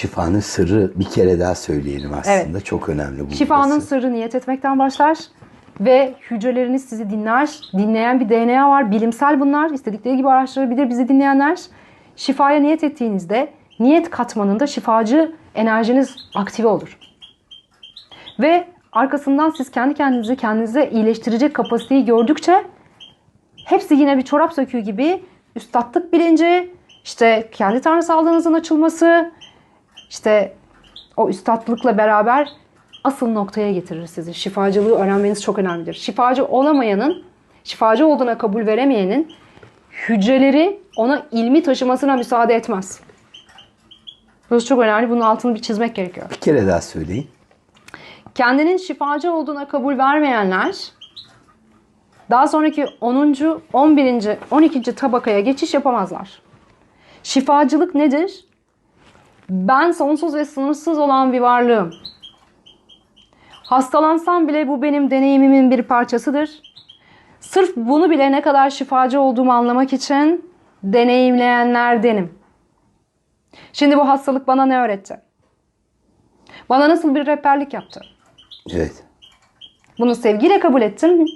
Şifanın sırrı bir kere daha söyleyelim aslında. Çok önemli bu. Şifanın burası. sırrı niyet etmekten başlar ve hücreleriniz sizi dinler. Dinleyen bir DNA var. Bilimsel bunlar. İstedikleri gibi araştırabilir bizi dinleyenler. Şifaya niyet ettiğinizde niyet katmanında şifacı enerjiniz aktive olur. Ve arkasından siz kendi kendinizi kendinize iyileştirecek kapasiteyi gördükçe hepsi yine bir çorap söküğü gibi üstatlık bilinci, işte kendi tanrısallığınızın açılması, işte o üstatlıkla beraber asıl noktaya getirir sizi. Şifacılığı öğrenmeniz çok önemlidir. Şifacı olamayanın, şifacı olduğuna kabul veremeyenin hücreleri ona ilmi taşımasına müsaade etmez. Burası çok önemli. Bunun altını bir çizmek gerekiyor. Bir kere daha söyleyin. Kendinin şifacı olduğuna kabul vermeyenler daha sonraki 10. 11. 12. tabakaya geçiş yapamazlar. Şifacılık nedir? Ben sonsuz ve sınırsız olan bir varlığım. Hastalansam bile bu benim deneyimimin bir parçasıdır. Sırf bunu bile ne kadar şifacı olduğumu anlamak için deneyimleyenlerdenim. Şimdi bu hastalık bana ne öğretti? Bana nasıl bir rehberlik yaptı? Evet. Bunu sevgiyle kabul ettim.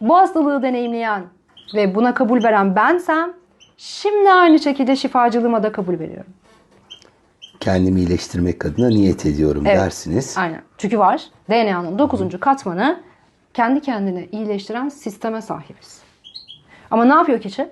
Bu hastalığı deneyimleyen ve buna kabul veren bensem şimdi aynı şekilde şifacılığıma da kabul veriyorum. Kendimi iyileştirmek adına niyet ediyorum Evet. dersiniz. Aynen. Çünkü var. DNA'nın 9. katmanı kendi kendine iyileştiren sisteme sahibiz. Ama ne yapıyor kişi?